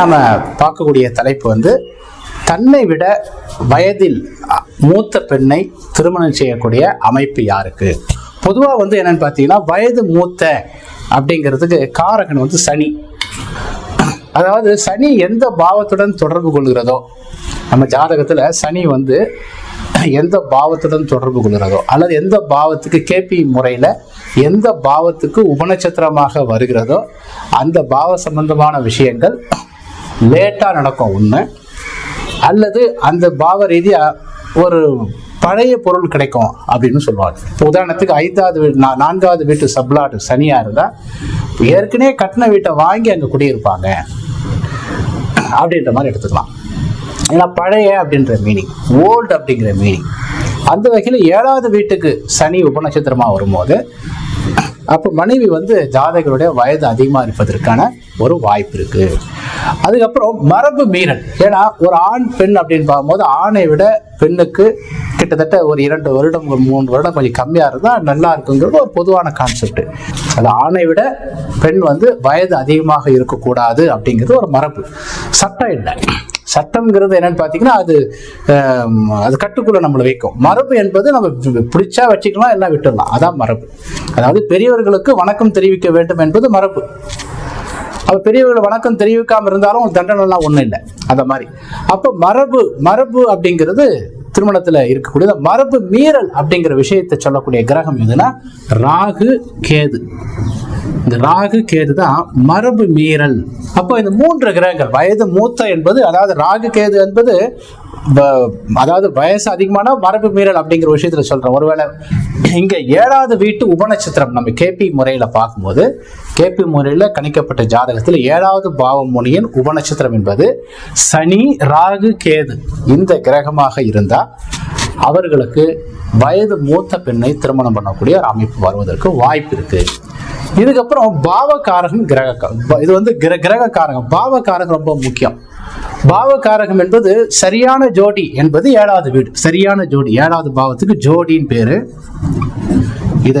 நாம பார்க்கக்கூடிய தலைப்பு வந்து தன்னை விட வயதில் மூத்த பெண்ணை திருமணம் செய்யக்கூடிய அமைப்பு யாருக்கு? பொதுவாக வந்து என்னன்னு பார்த்தீங்கன்னா வயது மூத்த அப்படிங்கிறதுக்கு காரகன் வந்து சனி. அதாவது சனி எந்த பாவத்துடன் தொடர்பு கொள்கிறதோ நம்ம ஜாதகத்தில் சனி வந்து எந்த பாவத்துடன் தொடர்பு கொள்கிறதோ அல்லது எந்த பாவத்துக்கு கேபி முறையில் எந்த பாவத்துக்கு உபநட்சத்திரமாக வருகிறதோ அந்த பாவ சம்பந்தமான விஷயங்கள் லேட்டாக நடக்கும் ஒன்று அல்லது அந்த பாவ ரீதியாக ஒரு பழைய பொருள் கிடைக்கும் அப்படின்னு சொல்லுவாங்க. இப்போ உதாரணத்துக்கு ஐந்தாவது வீடு நான்காவது வீட்டு சப்ளாட் சனியாக இருந்தால் ஏற்கனவே கட்டின வீட்டை வாங்கி அங்கே குடியிருப்பாங்க. அப்படின்ற மாதிரி எடுத்துக்கலாம். ஏன்னா பழைய அப்படின்ற மீனிங் ஓல்டு அப்படிங்கிற மீனிங் அந்த வகையில் ஏழாவது வீட்டுக்கு சனி உபநட்சத்திரமாக வரும்போது அப்போ மனைவி வந்து ஜாதகருடைய வயது அதிகமாக இருப்பதற்கான ஒரு வாய்ப்பு இருக்குது அதுக்கப்புறம் மரபு மீறல். ஏன்னா ஒரு ஆண் பெண் அப்படின்னு பார்க்கும்போது ஆணை விட பெண்ணுக்கு கிட்டத்தட்ட ஒரு இரண்டு வருடம் மூன்று வருடம் கொஞ்சம் கம்மியாக இருந்தால் நல்லா இருக்குங்கிறது ஒரு பொதுவான கான்செப்ட் அது ஆணை விட பெண் வந்து வயது அதிகமாக இருக்கக்கூடாது அப்படிங்கிறது ஒரு மரபு. சட்டம் இல்லை. சட்டம்ங்கிறது என்னன்னு பார்த்தீங்கன்னா அது அது கட்டுக்குள்ள நம்மளை வைக்கும். மரபு என்பது நம்ம பிடிச்சா வச்சுக்கலாம் எல்லாம் விட்டுடலாம். அதான் மரபு. அதாவது பெரியவர்களுக்கு வணக்கம் தெரிவிக்க வேண்டும் என்பது மரபு. அப்ப பெரியவர்கள் வணக்கம் தெரிவிக்காம இருந்தாலும் தண்டனைலாம் ஒன்றும் இல்லை. அந்த மாதிரி. அப்போ மரபு மரபு அப்படிங்கிறது திருமணத்தில் இருக்கக்கூடிய மரபு மீறல் அப்படிங்கிற விஷயத்தை சொல்லக்கூடிய கிரகம் எதுனா ராகு கேது. இந்த ராகு கேது தான் மரபு மீறல். அப்போ இந்த மூன்று கிரகங்கள் வயது மூத்த என்பது அதாவது ராகு கேது என்பது அதாவது வயசு அதிகமான மரபு மீறல் அப்படிங்கிற விஷயத்துல சொல்றேன். ஒருவேளை இங்க ஏழாவது வீட்டு உபநட்சத்திரம் நம்ம கேபி முறையில பார்க்கும்போது கேபி முறையில கணிக்கப்பட்ட ஜாதகத்தில் ஏழாவது பாவமுனியின் உபநட்சத்திரம் என்பது சனி ராகு கேது இந்த கிரகமாக இருந்தா அவர்களுக்கு வயது மூத்த பெண்ணை திருமணம் பண்ணக்கூடிய ஒரு அமைப்பு வருவதற்கு வாய்ப்பு இருக்கு. இதுக்கப்புறம் பாவகாரகம் கிரக இது வந்து கிர கிரக காரகம் பாவகாரகம் ரொம்ப முக்கியம். பாவகாரகம் என்பது சரியான ஜோடி என்பது ஏழாவது வீடு. சரியான ஜோடி ஏழாவது பாவத்துக்கு ஜோடின்னு பேரு. இத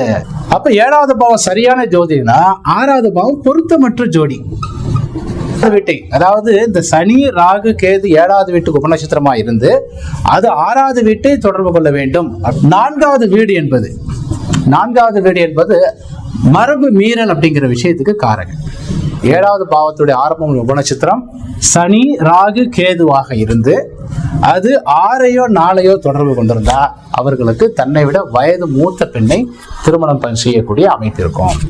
அப்ப ஏழாவது பாவம் சரியான ஜோதினா ஆறாவது பாவம் பொருத்தமற்ற ஜோடி வீட்டை அதாவது இந்த சனி ராகு கேது ஏழாவது வீட்டுக்கு உபநட்சத்திரமா இருந்து அது ஆறாவது வீட்டை தொடர்பு கொள்ள வேண்டும். நான்காவது வீடு என்பது நான்காவது வீடு என்பது மரபு மீறல் அப்படிங்கிற விஷயத்துக்கு காரகம் ஏழாவது பாவத்துடைய ஆரம்பம் உபநட்சத்திரம். சனி ராகு கேதுவாக இருந்து அது ஆறையோ நாளையோ தொடர்பு கொண்டிருந்தா அவர்களுக்கு தன்னை விட வயது மூத்த பெண்ணை திருமணம் செய்யக்கூடிய அமைப்பு இருக்கும்.